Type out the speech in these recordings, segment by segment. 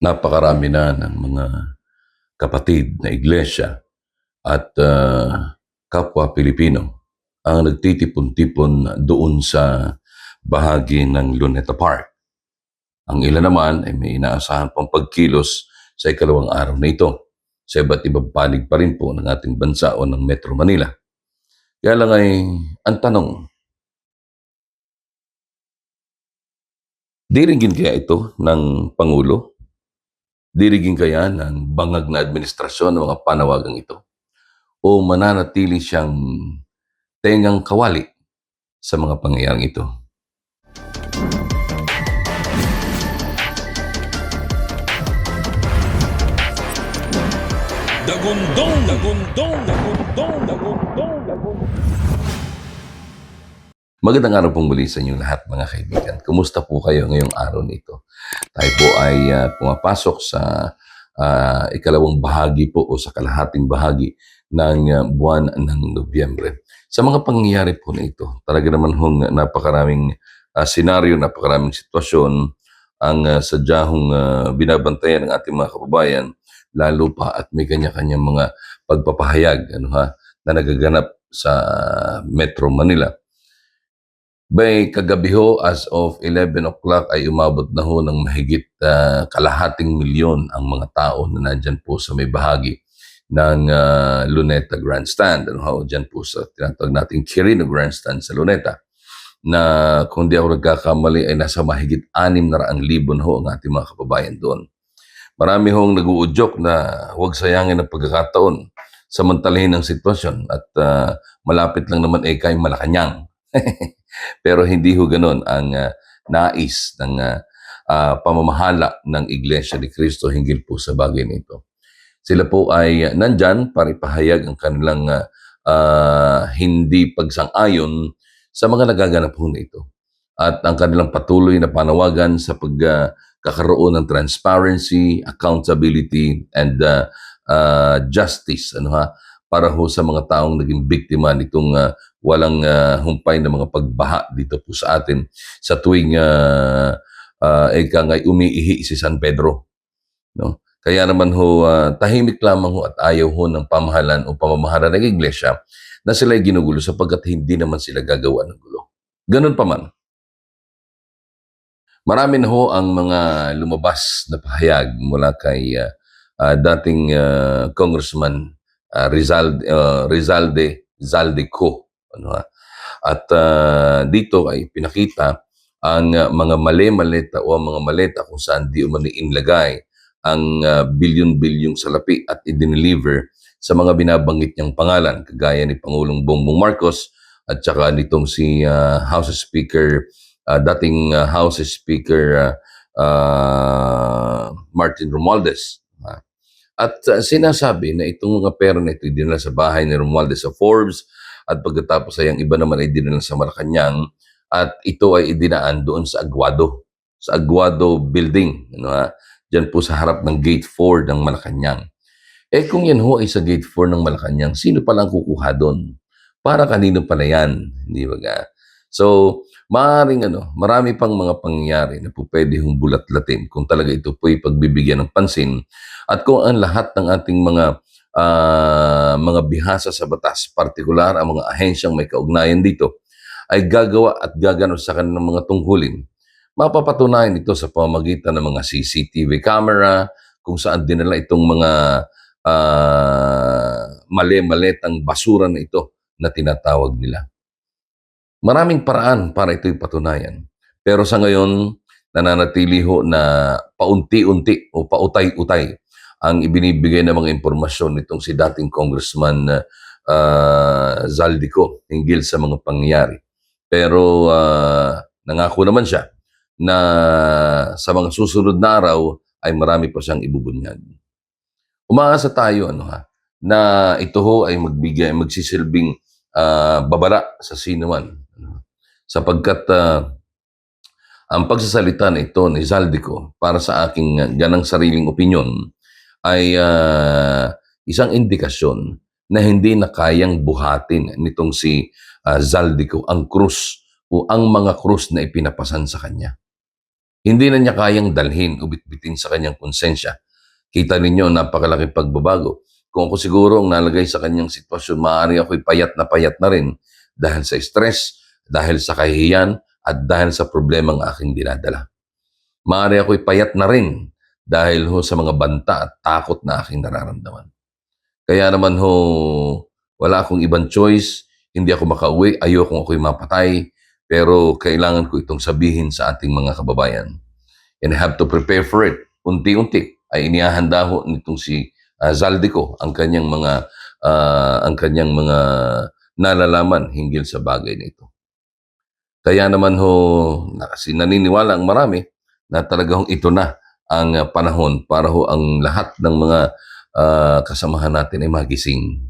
napakarami na ng mga kapatid na iglesia at ah, kapwa Pilipino ang nagtitipon-tipon doon sa bahagi ng Luneta Park. Ang ilan naman ay may inaasahan pang pagkilos sa ikalawang araw na ito sa iba't ibang panig pa rin po ng ating bansa o ng Metro Manila. Kaya lang ay ang tanong, dirigin kaya ito ng Pangulo? Dirigin kaya ng bangag na administrasyon ng mga panawagang ito? O mananatili siyang tengang kawali sa mga pangyayaring ito? Dagundong, dagundong, dagundong, dagundong, dagundong. Magandang araw pong muli sa inyong lahat mga kaibigan. Kumusta po kayo ngayong araw na ito? Tayo po ay ah, pumapasok sa ah, ikalawang bahagi po o sa kalahating bahagi ng ah, buwan ng Nobyembre. Sa mga pangyayari po na ito, talaga naman hong napakaraming ah, senaryo, napakaraming sitwasyon ang uh, sadyahong ah, binabantayan ng ating mga kababayan lalo pa at may kanya-kanyang mga pagpapahayag ano ha, na nagaganap sa Metro Manila. By kagabi ho, as of 11 o'clock ay umabot na ho ng mahigit ah, kalahating milyon ang mga tao na nandyan po sa may bahagi ng ah, Luneta Grandstand. Ano ho, dyan po sa tinatawag nating Quirino Grandstand sa Luneta na kung di ako nagkakamali ay nasa mahigit 600,000 na ho ang ating mga kababayan doon. Marami hong nag-uudyok na huwag sayangin ang pagkakataon samantalahin ang sitwasyon at ah, malapit lang naman eh kay Malacanang. Pero hindi ho ganun ang ah, nais ng ah, ah, pamamahala ng Iglesia ni Cristo hinggil po sa bagay nito. Sila po ay ah, nandyan para ipahayag ang kanilang ah, hindi pagsang-ayon sa mga nagaganap po nito. At ang kanilang patuloy na panawagan sa pagkakaroon ng transparency, accountability, and ah, ah, justice ano ha, para ho sa mga taong naging biktima nitong ah, walang ah, humpay na mga pagbaha dito po sa atin sa tuwing uh, ika nga umiihi si San Pedro. No? Kaya naman ho, ah, tahimik lamang ho at ayaw ho ng pamahalan o pamamahala ng iglesia na sila ay ginugulo sapagkat hindi naman sila gagawa ng gulo. Ganun pa man. Marami na ho ang mga lumabas na pahayag mula kay ah, ah, dating ah, Congressman ah, Rizal, ah, Rizalde Zaldico. Ano, ha? At ah, dito ay pinakita ang ah, mga mali-maleta o ang mga maleta kung saan di umani inlagay ang ah, bilyon-bilyong salapi at i-deliver sa mga binabanggit niyang pangalan kagaya ni Pangulong Bongbong Marcos at saka nitong si ah, House Speaker ah, dating ah, House Speaker ah, ah, Martin Romualdez. Ah, At ah, sinasabi na itong mga pera na ito ay dinala sa bahay ni Romualdez sa Forbes at pagkatapos ay ang iba naman ay dinala sa Malacanang at ito ay idinaan doon sa Aguado, sa Aguado Building, ano ha? Diyan po sa harap ng Gate 4 ng Malacanang. Eh kung yan ho ay sa Gate 4 ng Malacanang, sino pala ang kukuha doon? Para kanino pala yan? Hindi ba ga? So, maaaring ano, marami pang mga pangyayari na po pwede hong bulat-latin kung talaga ito po'y pagbibigyan ng pansin at kung ang lahat ng ating mga ah, mga bihasa sa batas, partikular ang mga ahensyang may kaugnayan dito, ay gagawa at gaganap sa kanilang mga tungkulin. Mapapatunayan ito sa pamamagitan ng mga CCTV camera, kung saan dinala itong mga ah, mali-maletang basura na ito na tinatawag nila. Maraming paraan para ito'y patunayan. Pero sa ngayon, nananatili ho na paunti-unti o pautay-utay ang ibinibigay ng mga impormasyon nitong si dating Congressman uh, Zaldico hinggil sa mga pangyayari. Pero ah, nangako naman siya na sa mga susunod na araw ay marami pa siyang ibubunyag. Umaasa tayo ano ha, na ito ho ay magbigay, magsisilbing ah, babala sa sino man. Sapagkat ah, ang pagsasalita na ito ni Zaldico para sa aking ganang sariling opinyon ay ah, isang indikasyon na hindi na kayang buhatin nitong si ah, Zaldico ang krus o ang mga krus na ipinapasan sa kanya. Hindi na niya kayang dalhin o bitbitin sa kanyang konsensya. Kita ninyo, napakalaki pagbabago. Kung ako siguro ang nalagay sa kanyang sitwasyon, maaari ako'y payat na payat na rin dahil sa stress, dahil sa kahihiyan, at dahil sa problemang aking dinadala. Maaari ako'y payat na rin dahil ho sa mga banta at takot na aking nararamdaman. Kaya naman ho, wala akong ibang choice, hindi ako makauwi, ayokong ako'y mapatay, pero kailangan ko itong sabihin sa ating mga kababayan. And I have to prepare for it. Unti-unti ay inihahanda ho nitong si uh, Zaldico ang kanyang mga ah, ang kanyang mga nalalaman hinggil sa bagay na ito. Kaya naman ho, na- kasi naniniwala ang marami na talagang ito na ang ah, panahon para ho ang lahat ng mga ah, kasamahan natin ay magising.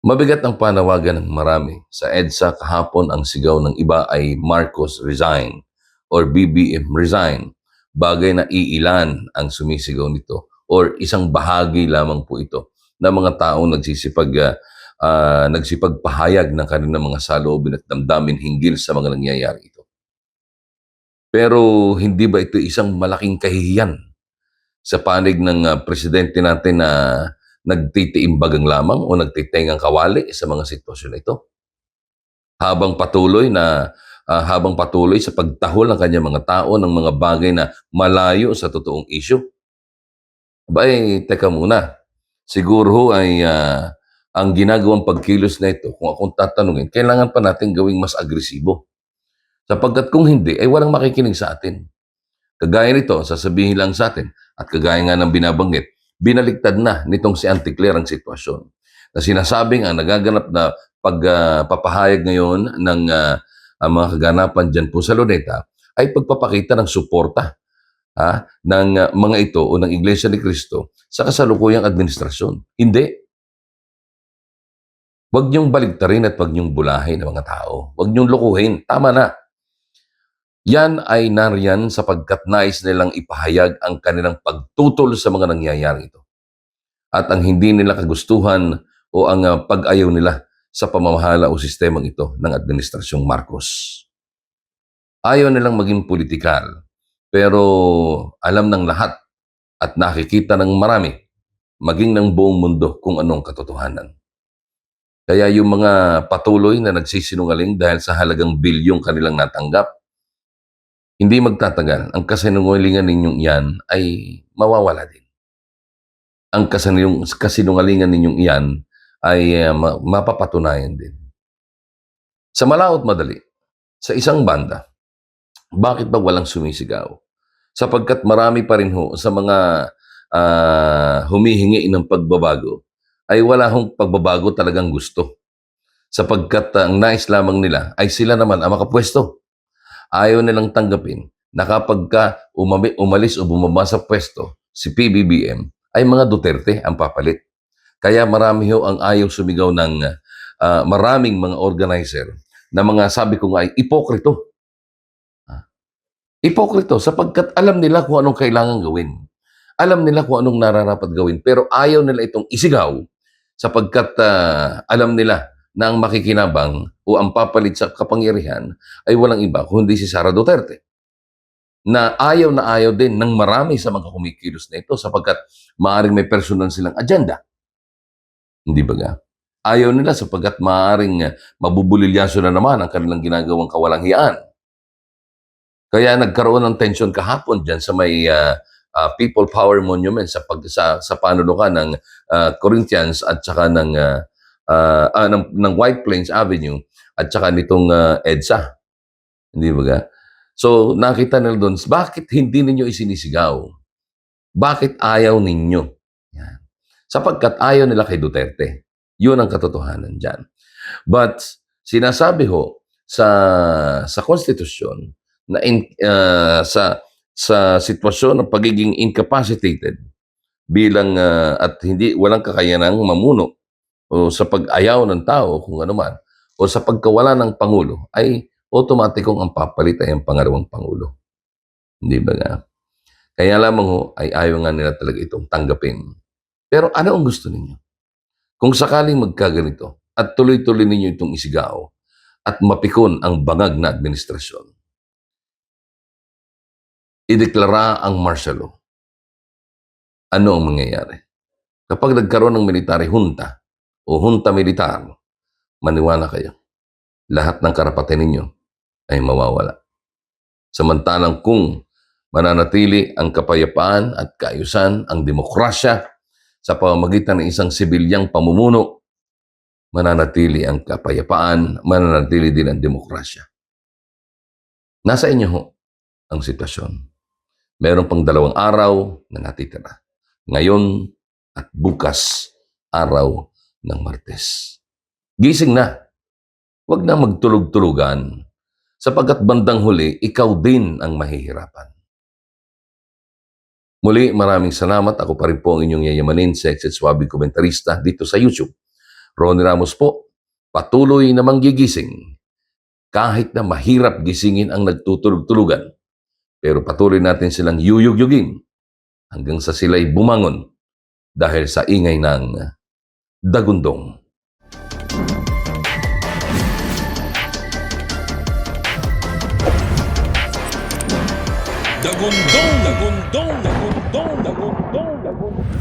Mabigat ang panawagan ng marami. Sa EDSA kahapon ang sigaw ng iba ay Marcos resign or BBM resign. Bagay na iilan ang sumisigaw nito or isang bahagi lamang po ito ng mga taong nagsisipag ah, ah, nagsipagpahayag ng kanilang mga saloobin at damdamin hinggil sa mga nangyayari ito. Pero hindi ba ito isang malaking kahihiyan sa panig ng ah, presidente natin na nagtitiimbagang lamang o nagtitengang kawali sa mga sitwasyon na ito? Habang patuloy na ah, habang patuloy sa pagtahol ng kanyang mga tao ng mga bagay na malayo sa totoong issue. Abay, teka muna. Siguro ay ah, ang ginagawang pagkilos na ito, kung akong tatanungin, kailangan pa natin gawing mas agresibo. Sapagkat kung hindi, ay walang makikinig sa atin. Kagaya nito, sasabihin lang sa atin, at kagaya nga ng binabanggit, binaliktad na nitong si Anticlair ang sitwasyon. Na sinasabing ang nagaganap na pagpapahayag ngayon ng ah, ang mga kaganapan dyan po sa Luneta ay pagpapakita ng suporta ha, ng ah, mga ito o ng Iglesia ni Cristo sa kasalukuyang administrasyon. Hindi. Huwag niyong baligtarin at huwag niyong bulahin ang mga tao. Huwag niyong lukuhin. Tama na. Yan ay nariyan sapagkat nais nilang ipahayag ang kanilang pagtutol sa mga nangyayari ito. At ang hindi nila kagustuhan o ang ah, pag-ayaw nila sa pamamahala o sistemang ito ng Administrasyong Marcos. Ayaw nilang maging politikal, pero alam ng lahat at nakikita ng marami, maging ng buong mundo kung anong katotohanan. Kaya yung mga patuloy na nagsisinungaling dahil sa halagang bilyong kanilang natanggap, hindi magtatagal. Ang kasinungalingan ninyong yan ay mawawala din. Ang kasinung, kasinungalingan ninyong iyan ay uh, ma- mapapatunayan din. Sa malaot madali, sa isang banda, bakit ba walang sumisigaw? Sapagkat marami pa rin ho sa mga ah, humihingi ng pagbabago, ay wala hong pagbabago talagang gusto. Sapagkat ah, ang nais lamang nila ay sila naman ang makapwesto. Ayaw nilang tanggapin na kapag ka umami, umalis o bumaba sa pwesto si PBBM, ay mga Duterte ang papalit. Kaya marami ho ang ayaw sumigaw ng ah, maraming mga organizer na mga sabi ko nga ay ipokrito. Ah, Ipokrito sapagkat alam nila kung anong kailangan gawin. Alam nila kung anong nararapat gawin pero ayaw nila itong isigaw sapagkat ah, alam nila na ang makikinabang o ang papalit sa kapangyarihan ay walang iba kundi si Sara Duterte na ayaw na ayaw din ng marami sa mga kumikilos na ito sapagkat maaaring may personal silang agenda. Hindi ba ga? Ayaw nila sapagkat maaaring uh, mabubulilyaso na naman ang kanilang ginagawang kawalanghiyaan. Kaya nagkaroon ng tension kahapon dyan sa may uh, uh, People Power Monument sa pag sa, sa panulukan ng uh, Corinthians at saka ng uh, uh, ah, ng, ng White Plains Avenue at saka nitong uh, EDSA. Hindi ba ga? So nakita nila doon, bakit hindi ninyo isinisigaw? Bakit ayaw ninyo? Yan. Sapagkat ayaw nila kay Duterte. Yun ang katotohanan dyan. But sinasabi ho sa sa konstitusyon na in, uh, sa sa sitwasyon ng pagiging incapacitated bilang uh, at hindi walang kakayanang mamuno o sa pag-ayaw ng tao kung ano man o sa pagkawala ng pangulo ay otomatikong ang papalit ay ang pangalawang pangulo. Hindi ba nga? Kaya lamang ho ay ayaw nga nila talaga itong tanggapin. Pero ano ang gusto ninyo? Kung sakaling magkaganito at tuloy-tuloy ninyo itong isigaw at mapikon ang bangag na administrasyon, ideklara ang martial law, ano ang mangyayari? Kapag nagkaroon ng military junta o junta militar, maniwala kayo, lahat ng karapatan ninyo ay mawawala. Samantalang kung mananatili ang kapayapaan at kaayusan, ang demokrasya sa pamamagitan ng isang sibilyang pamumuno, mananatili ang kapayapaan, mananatili din ang demokrasya. Nasa inyo ho ang sitwasyon. Meron pang dalawang araw na natitira. Ngayon at bukas, araw ng Martes. Gising na. Huwag na magtulog-tulugan sapagkat bandang huli, ikaw din ang mahihirapan. Muli, maraming salamat. Ako pa rin po ang inyong yayamanin, sex at swabe komentarista dito sa YouTube. Ronnie Ramos po, patuloy na manggigising. Kahit na mahirap gisingin ang nagtutulog-tulugan, pero patuloy natin silang yuyugyugin hanggang sa sila'y bumangon dahil sa ingay ng dagundong. Dagundong, dagundong, dagundong, dagundong, dagundong.